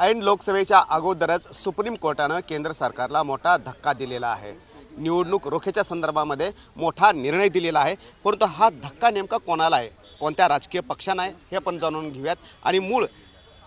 ऐन लोकसभेच्या अगोदरच सुप्रीम कोर्टानं केंद्र सरकारला मोठा धक्का दिलेला आहे. निवडणूक रोखेच्या संदर्भामध्ये मोठा निर्णय दिलेला आहे. परंतु हा धक्का नेमका कोणाला आहे? कोणत्या राजकीय पक्षांना आहे? हे आपण जाणून घेऊयात. आणि मूळ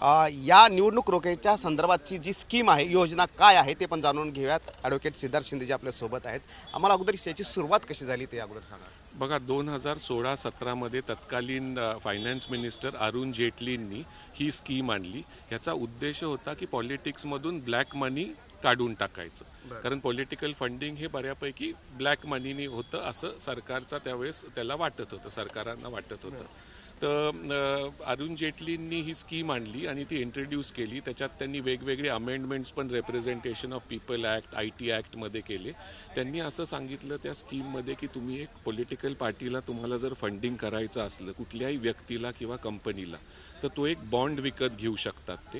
या निवडणूक रोखेच्या संदर्भातची जी स्कीम आहे योजना काय आहे ते पण जाणून घेऊयात. ॲडव्होकेट सिद्धार्थ शिंदे जे आपल्यासोबत आहेत. आम्हाला अगोदर याची सुरुवात कशी झाली ते अगोदर सांगा. बघा दोन हजार सोळा सतरामध्ये तत्कालीन फायनान्स मिनिस्टर अरुण जेटलींनी ही स्कीम आणली. ह्याचा उद्देश होता की पॉलिटिक्समधून ब्लॅक मनी काढून टाकायचं. कारण पॉलिटिकल फंडिंग हे बऱ्यापैकी ब्लॅक मनीने होतं असं सरकारचा त्यावेळेस त्याला वाटत होतं सरकारांना वाटत होतं. तर अरुण जेटलींनी ही स्कीम आणली आणि ती इंट्रोड्यूस केली. त्याच्यात त्यांनी वेगवेगळे अमेंडमेंट्स पण representation of people act I T ॲक्टमध्ये केले. त्यांनी असं सांगितलं त्या स्कीममध्ये की तुम्ही एक पॉलिटिकल पार्टीला तुम्हाला जर फंडिंग करायचं असलं कुठल्याही व्यक्तीला किंवा कंपनीला तर तो एक बॉन्ड विकत घेऊ शकतात ते.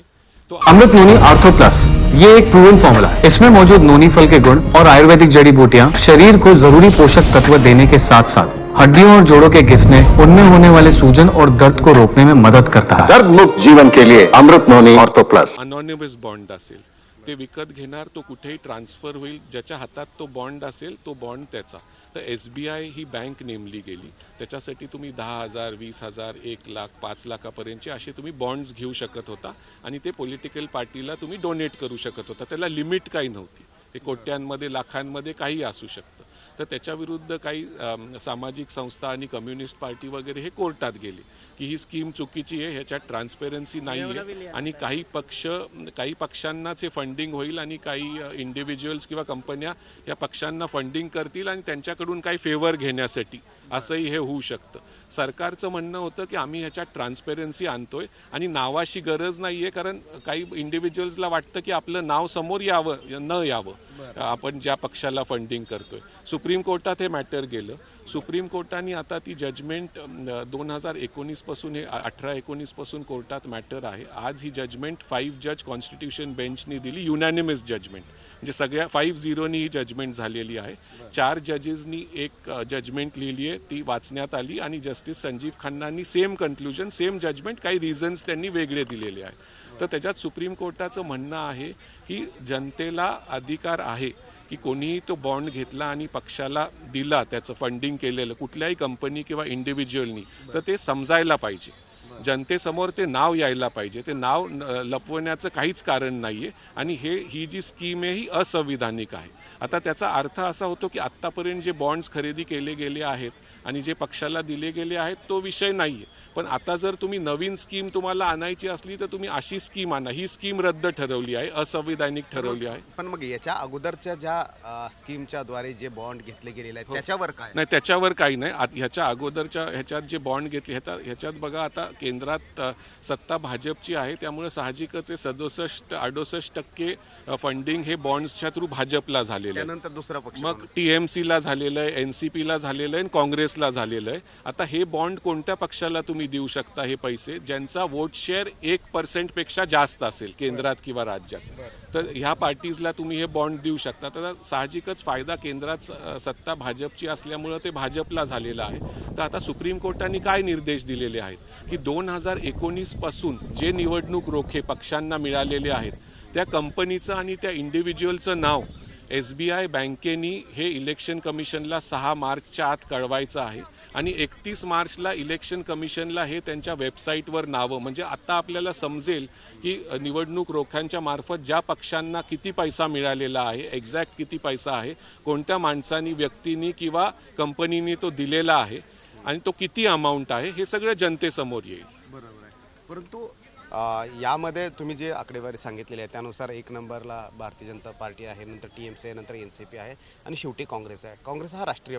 तो अमृत नोनी आर्थो प्लस ये एक प्रूवन फॉर्मूला है। इसमें मौजूद नोनी फल के गुण और आयुर्वेदिक जड़ी बूटियां शरीर को जरूरी पोषक तत्व देने के साथ साथ हड्डियों और जोड़ों के घिसने उनमें होने वाले सूजन और दर्द को रोकने में मदद करता है। दर्द मुक्त जीवन के लिए Amrit noni ortho plus. Anonymous bond असेल। ते विकत घेणार तो कुठेही ट्रान्सफर होईल. ज्याच्या हातात तो बॉन्ड असेल तो बॉन्ड त्याचा. तर एस बी आय ही बँक नेमली गेली. त्याच्यासाठी तुम्ही दहा हजार वीस हजार एक लाख पाच लाखापर्यंतचे असे तुम्ही बॉन्ड्स घेऊ शकत होता. आणि ते पॉलिटिकल पार्टीला तुम्ही डोनेट करू शकत होता. त्याला लिमिट काही नव्हती. ते कोट्यांमध्ये लाखांमध्ये काही असू शकतं. तर त्याच्याविरुद्ध काही सामाजिक संस्था आणि कम्युनिस्ट पार्टी वगैरे हे कोर्टात गेले की ही स्कीम चुकीची आहे ह्याच्यात ट्रान्सपेरन्सी नाही आहे. आणि काही पक्ष काही पक्षांनाच हे फंडिंग होईल आणि काही इंडिव्हिज्युअल्स किंवा कंपन्या या पक्षांना फंडिंग करतील आणि त्यांच्याकडून काही फेवर घेण्यासाठी. असंही हे होऊ शकतं. सरकारचं म्हणणं होतं की आम्ही ह्याच्यात ट्रान्सपेरन्सी आणतोय आणि नावाशी गरज नाही आहे कारण काही इंडिव्हिज्युअल्सला वाटतं की आपलं नाव समोर यावं न यावं. आपण ज्या पक्षाला फंडिंग करतोय. सुप्रीम कोर्टात हे मॅटर गेलं. सुप्रीम कोर्टाने आता ती जजमेंट दोन हजार एकोणीसपासून हे अठरा एकोणीसपासून कोर्टात मॅटर आहे. आज ही जजमेंट फाईव्ह जज कॉन्स्टिट्यूशन बेंचनी दिली युनॅनिमस जजमेंट म्हणजे सगळ्या फाईव्ह झिरोनी ही जजमेंट झालेली आहे. चार जजेसनी एक जजमेंट लिहिली आहे ती वाचण्यात आली आणि जस्टिस संजीव खन्नांनी सेम कन्क्लुजन सेम जजमेंट काही रिझन्स त्यांनी वेगळे दिलेले आहेत. तर त्याच्यात सुप्रीम कोर्टाचं म्हणणं आहे की जनतेला अधिकार आहे की कोणीही तो बॉन्ड घेतला आणि पक्षाला दिला त्याचं फंडिंग केलेलं कुठल्याही कंपनी किंवा इंडिव्हिज्युअलनी तर ते समजायला पाहिजे. जनतेसमोर ते नाव यायला पाहिजे. ते नाव लपवण्याचं काहीच कारण नाही आहे आणि हे ही जी स्कीम आहे ही असंविधानिक आहे. आता त्याचा अर्थ असा होतो की आत्तापर्यंत जे बॉन्ड्स खरेदी केले गेले आहेत आणि जे पक्षाला दिले गेले आहेत तो विषय नाही आहे पण आता जर तुम्ही नवीन स्कीम तुम्हाला आणायची असली तर तुम्ही अशी स्कीम आणा. ही स्कीम रद्द ठरवली आहे असंविधानिक ठरवली आहे. पण मग याच्या अगोदरच्या ज्या स्कीमच्या द्वारे जे बॉन्ड घेतले गेलेले आहेत त्याच्यावर काय? नाही त्याच्यावर काही नाही. ह्याच्या अगोदरच्या ह्याच्यात जे बॉन्ड घेतले ह्याचा ह्याच्यात बघा आता केंद्रात सत्ता भाजपची आहे त्यामुळे साहजिकच हे सदुसष्ट अडुसष्ट टक्के फंडिंग हे बॉन्ड्सच्या थ्रू भाजपला झालेलं आहे. त्यानंतर दुसरा पक्ष मग टी एम सीला झालेलं आहे एन सी पीला झालेलं आहे आणि काँग्रेसला झालेलं आहे. आता हे बॉन्ड कोणत्या पक्षाला तुम्ही देऊ शकता हे पैसे? ज्यांचा वोट शेअर एक पर्सेंटपेक्षा जास्त असेल केंद्रात किंवा राज्यात. तर ह्या पार्टीजला तुम्ही हे बॉन्ड देऊ शकता. तर साहजिकच फायदा केंद्रात सत्ता भाजपची असल्यामुळं ते भाजपला झालेलं आहे. तर आता सुप्रीम कोर्टाने काय निर्देश दिलेले आहेत? की दोन दोन हजार एकोणीसपासून जे निवडणूक रोखे पक्षांना मिळालेले आहेत त्या कंपनीचं आणि त्या इंडिव्हिज्युअलचं नाव एस बी आय बँकेनी हे इलेक्शन कमिशनला सहा मार्चच्या आत कळवायचं आहे आणि एकतीस मार्चला इलेक्शन कमिशनला हे त्यांच्या वेबसाईटवर नावं. म्हणजे आत्ता आपल्याला समजेल की निवडणूक रोख्यांच्या मार्फत ज्या पक्षांना किती पैसा मिळालेला आहे एक्झॅक्ट किती पैसा आहे कोणत्या माणसानी व्यक्तीनी किंवा कंपनीने तो दिलेला आहे आणि तो किती अमाऊंट आहे हे सगळं जनतेसमोर येईल. बरोबर आहे. परंतु अ, यामध्ये तुम्ही जे आकडेवारी सांगितलेली आहे त्यानुसार एक नंबरला भारतीय जनता पार्टी आहे नंतर टी एम सी आहे नंतर एन सी पी आहे आणि शेवटी काँग्रेस आहे. काँग्रेस हा राष्ट्रीय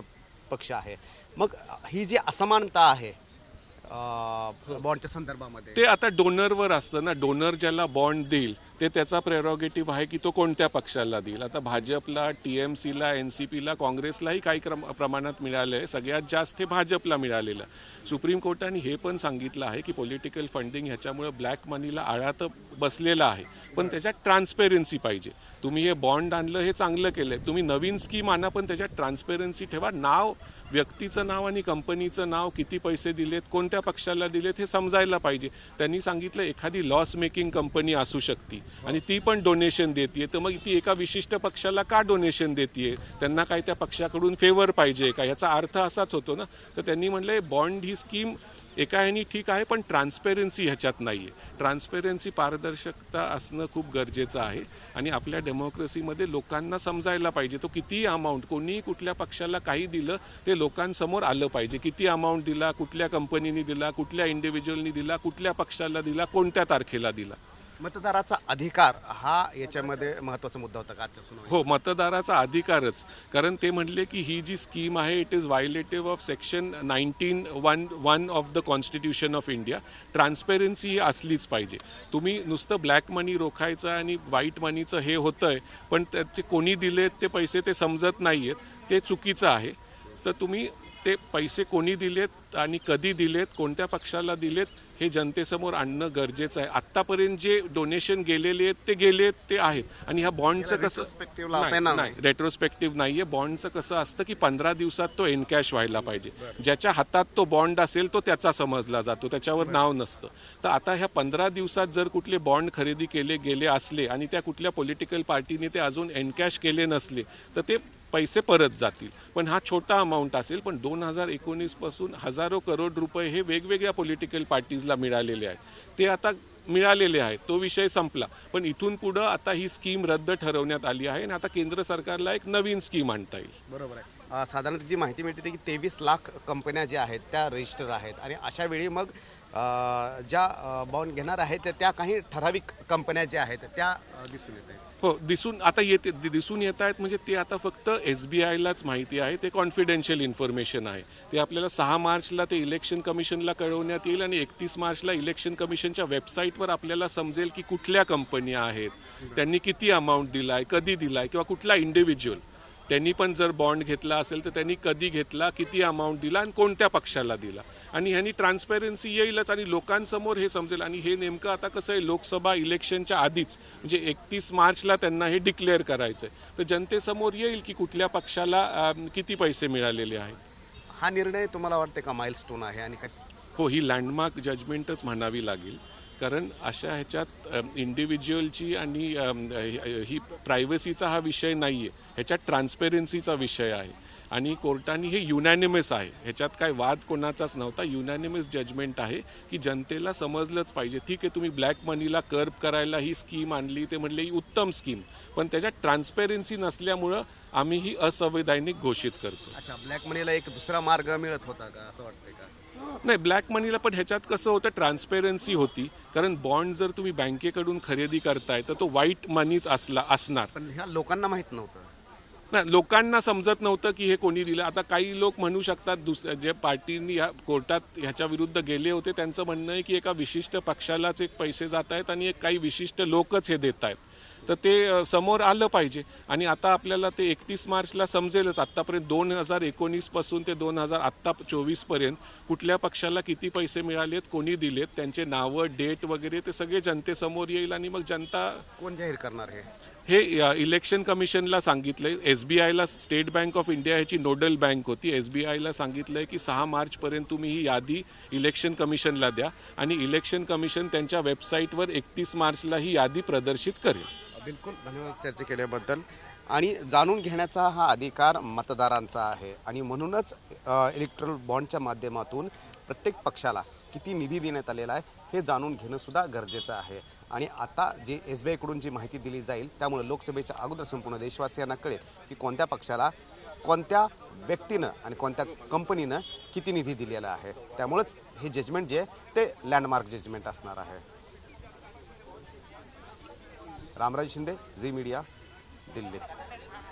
पक्ष आहे. मग ही जी असमानता आहे अ, बॉन्डच्या संदर्भामध्ये. ते आता डोनरवर असतं ना डोनर ज्याला बॉन्ड देईल ते त्याचा प्रेरॉगेटिव्ह आहे की तो कोणत्या पक्षाला देईल? आता भाजपला टी एम सीला एन सी पीला काँग्रेसलाही काही क्रम प्रमाणात मिळालं आहे. सगळ्यात जास्त हे भाजपला मिळालेलं सुप्रीम कोर्टाने हे पण सांगितलं आहे की पॉलिटिकल फंडिंग ह्याच्यामुळे ब्लॅक मनीला आळा तर बसलेला आहे. पण त्याच्यात ट्रान्सपेरन्सी पाहिजे. तुम्ही हे बॉन्ड आणलं हे चांगलं केलं तुम्ही नवीन स्कीम आणा पण त्याच्यात ट्रान्सपेरन्सी ठेवा. नाव व्यक्तीचं नाव आणि कंपनीचं नाव किती पैसे दिलेत कोणत्या पक्षाला दिलेत हे समजायला पाहिजे. त्यांनी सांगितलं एखादी लॉस मेकिंग कंपनी असू शकते. आणि ती पण डोनेशन देते तर मग ती एका विशिष्ट पक्षाला का डोनेशन देते त्यांना काय त्या पक्षाकडून फेवर पाहिजे का? याचा अर्थ असाच होतो ना. तर त्यांनी म्हणलं बॉन्ड ही स्कीम एका ह्यानी ठीक आहे पण ट्रान्सपेरन्सी ह्याच्यात नाही आहे ट्रान्सपेरन्सी पारदर्शकता असणं खूप गरजेचं आहे. आणि आपल्या डेमोक्रेसीमध्ये लोकांना समजायला पाहिजे तो किती अमाऊंट कोणीही कुठल्या पक्षाला काही दिलं ते लोकांसमोर आलं पाहिजे. किती अमाऊंट दिला कुठल्या कंपनीने दिला कुठल्या इंडिव्हिज्युअलनी दिला कुठल्या पक्षाला दिला कोणत्या तारखेला दिला. मतदाराचा अधिकार हा याच्यामध्ये महत्त्वाचा मुद्दा होता का आजच्या हो मतदाराचा अधिकारच. कारण ते म्हणले की ही जी स्कीम आहे it is violative of section nineteen one one of the constitution of India transparency ही असलीच पाहिजे. तुम्ही नुसतं ब्लॅक मनी रोखायचं आणि व्हाईट मनीचं हे होतं आहे पण त्याचे कोणी दिलेत ते पैसे ते समजत नाही आहेत ते चुकीचं आहे. तर तुम्ही ते पैसे कोणी दिलेत आणि कधी दिलेत कोणत्या पक्षाला दिलेत हे जनतेसमोर आणणं गरजेचं आहे. आत्तापर्यंत जे डोनेशन गेलेले आहेत ते गेलेत ते आहेत. आणि ह्या बॉन्डचं कसं नाही, येणार नाही रेट्रोस्पेक्टिव्ह नाहीये. बॉन्डचं कसं असतं की पंधरा दिवसात तो एनकॅश व्हायला पाहिजे. ज्याच्या हातात तो बॉन्ड असेल तो त्याचा समजला जातो. त्याच्यावर नाव नसतं. तर आता ह्या पंधरा दिवसात जर कुठले बॉन्ड खरेदी केले गेले असले आणि त्या कुठल्या पॉलिटिकल पार्टीने ते अजून एनकॅश केले नसले तर ते पैसे परत जातील. पण हा छोटा अमाऊंट असेल पण दोन हजार एकोणीसपासून हजारो करोड रुपये हे वेगवेगळ्या पॉलिटिकल पार्टीजला मिळालेले आहेत. ते आता मिळालेले आहे तो विषय संपला. पण इथून पुढं आता ही स्कीम रद्द ठरवण्यात आली आहे आणि आता केंद्र सरकारला एक नवीन स्कीम आणता येईल. बरोबर आहे. साधारणतः जी माहिती मिळते की तेवीस लाख कंपन्या ज्या आहेत त्या रजिस्टर आहेत. आणि अशा वेळी मग ज्या बॉन्ड घेणार आहेत त्या- त्या काही ठराविक कंपन्या ज्या आहेत त्या दिसून येत आहेत. हो दिसून आता येते दिसून येत आहेत म्हणजे ते आता फक्त एस बी आयलाच माहिती आहे ते कॉन्फिडेन्शियल इन्फॉर्मेशन आहे. ते आपल्याला सहा मार्चला ते इलेक्शन कमिशनला कळवण्यात येईल आणि एकतीस मार्चला इलेक्शन कमिशनच्या वेबसाईटवर आपल्याला समजेल की कुठल्या कंपन्या आहेत त्यांनी किती अमाऊंट दिलाय कधी दिलाय किंवा कुठला इंडिव्हिज्युअल त्यांनी पण जर बॉन्ड घेतला असेल तर त्यांनी कधी घेतला किती अमाऊंट दिला आणि कोणत्या पक्षाला दिला. आणि ह्यांनी ट्रान्सपेरन्सी येईलच आणि लोकांसमोर हे समजेल. आणि हे नेमकं आता कसं आहे लोकसभा इलेक्शनच्या आधीच म्हणजे एकतीस मार्चला त्यांना हे डिक्लेअर करायचं आहे तर जनतेसमोर येईल की कुठल्या पक्षाला किती पैसे मिळालेले आहेत. हा निर्णय तुम्हाला वाटते का माइलस्टोन आहे आणि हो ही लँडमार्क जजमेंटच म्हणावी लागेल. कारण अशा ह्याच्यात इंडिव्हिज्युअलची आणि ही- ही प्रायव्हसीचा हा विषय नाही आहे ह्याच्यात ट्रान्सपेरन्सीचा विषय आहे. आणि कोर्टाने हे युनॅनिमस आहे. ह्याच्यात काय वाद कोणाचाच नव्हता. युनॅनिमस जजमेंट आहे की जनतेला समजलंच पाहिजे. ठीक आहे तुम्ही ब्लॅक मनीला कर्ब करायला ही स्कीम आणली ते म्हणले ही उत्तम स्कीम पण त्याच्यात ट्रान्सपेरन्सी नसल्यामुळं आम्ही ही असंवैधानिक घोषित करतो. अच्छा ब्लॅक मनीला एक दुसरा मार्ग मिळत होता का? असं वाटतंय का? नाही ब्लॅक मनीला पण ह्याच्यात कसं होतं ट्रान्सपेरन्सी होती. कारण बॉन्ड जर तुम्ही बँकेकडून खरेदी करताय तर तो व्हाईट मनीच असला असणार. पण ह्या लोकांना माहीत नव्हतं. नाही लोकांना समजत नव्हतं की हे कोणी दिलं. आता काही लोक म्हणू शकतात दुसऱ्या जे पार्टींनी ह्या कोर्टात ह्याच्या विरुद्ध गेले होते त्यांचं म्हणणं आहे की एका विशिष्ट पक्षालाच एक पैसे जात आहेत आणि एक काही विशिष्ट लोकच हे देत आहेत. तर ते समोर आलं पाहिजे. आणि आता आपल्याला ते एकतीस मार्चला समजेलच. आत्तापर्यंत दोन हजार एकोणीसपासून ते दोन हजार आत्ता चोवीसपर्यंत कुठल्या पक्षाला किती पैसे मिळालेत कोणी दिलेत त्यांचे नावं डेट वगैरे ते सगळे जनतेसमोर येईल आणि मग जनता कोण जाहीर करणार हे? हे इलेक्शन कमिशनला सांगितलंय एस बी आयला स्टेट बँक ऑफ इंडिया ह्याची नोडल बँक होती. एस बी आयला सांगितलंय की सहा मार्चपर्यंत तुम्ही ही यादी इलेक्शन कमिशनला द्या आणि इलेक्शन कमिशन त्यांच्या वेबसाईटवर एकतीस मार्चला ही यादी प्रदर्शित करेल. बिलकुल धन्यवाद चर्चा केल्याबद्दल. आणि जाणून घेण्याचा हा अधिकार मतदारांचा आहे आणि म्हणूनच इलेक्ट्रल बॉन्डच्या माध्यमातून प्रत्येक पक्षाला किती निधी देण्यात आलेला आहे हे जाणून घेणंसुद्धा गरजेचं आहे. आणि आता जे एस बी आयकडून जी माहिती दिली जाईल त्यामुळे लोकसभेच्या अगोदर संपूर्ण देशवासियांना कळेल की कोणत्या पक्षाला कोणत्या व्यक्तीनं आणि कोणत्या कंपनीनं किती निधी दिलेला आहे. त्यामुळंच हे जजमेंट जे आहे ते लँडमार्क जजमेंट असणार आहे. Ramraj Shinde Zee Media Delhi.